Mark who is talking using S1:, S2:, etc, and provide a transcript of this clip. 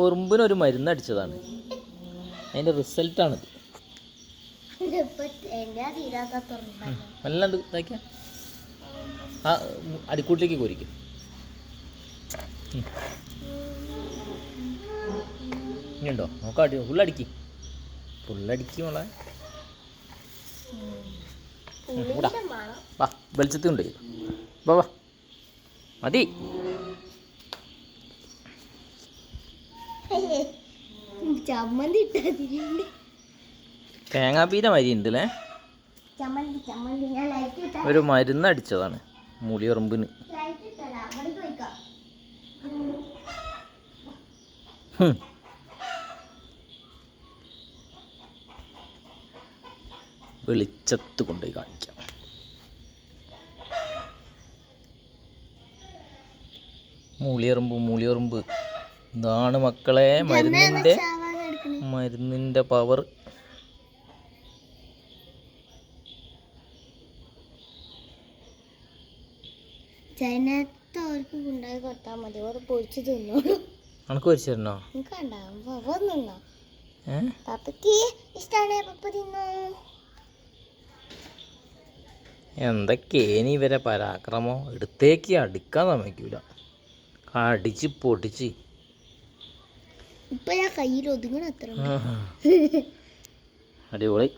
S1: ഉറുമ്പിനൊരു മരുന്ന് അടിച്ചതാണ് അതിന്റെ റിസൾട്ടാണിത് നല്ല ഇതാക്കിയ ആ അടിക്കൂട്ടിലേക്ക് കോരിക്കും. ഇനിയുണ്ടോ നോക്കാം അടി ഫുള്ളടിക്ക് ഫുള്ളടിക്ക് മോളെ വാ വെളിച്ചത്തും ഉണ്ട് വാ വാ മതി
S2: ചമ്മന്തി ഇട്ടതിലുണ്ട്
S1: തേങ്ങാപ്പീര മരി ഉണ്ട് അല്ലേ ഒരു മരുന്ന് അടിച്ചതാണ്
S2: പോയിക്കോ.
S1: വെളിച്ചത്ത് കൊണ്ടുപോയി കാണിക്കാം. മൂളിയറുമ്പ് മൂളിയറുമ്പ്. ഇതാണ് മക്കളെ
S2: മരുന്നിന്റെ മരുന്നിന്റെ
S1: മരുന്നിന്റെ പവർ.
S2: അവർക്ക് കൊണ്ടുപോയി കൊടുത്താൽ മതി. അവർ പൊരിച്ച് തിന്നോളൂ.
S1: അനക്ക് വരിച്ചു തരണോ?
S2: പപ്പയ്ക്ക് ഇഷ്ടമാണ് പപ്പ തിന്നോ?
S1: എന്തൊക്കെയാണ് ഇവരെ പരാക്രമം? എടുത്തേക്ക് അടിക്കാൻ സമ്മതിക്കൂല. അടിച്ച് പൊടിച്ച്
S2: ഇപ്പൊ ഞാൻ കയ്യിൽ ഒതുങ്ങണ അത്ര.
S1: അടിപൊളി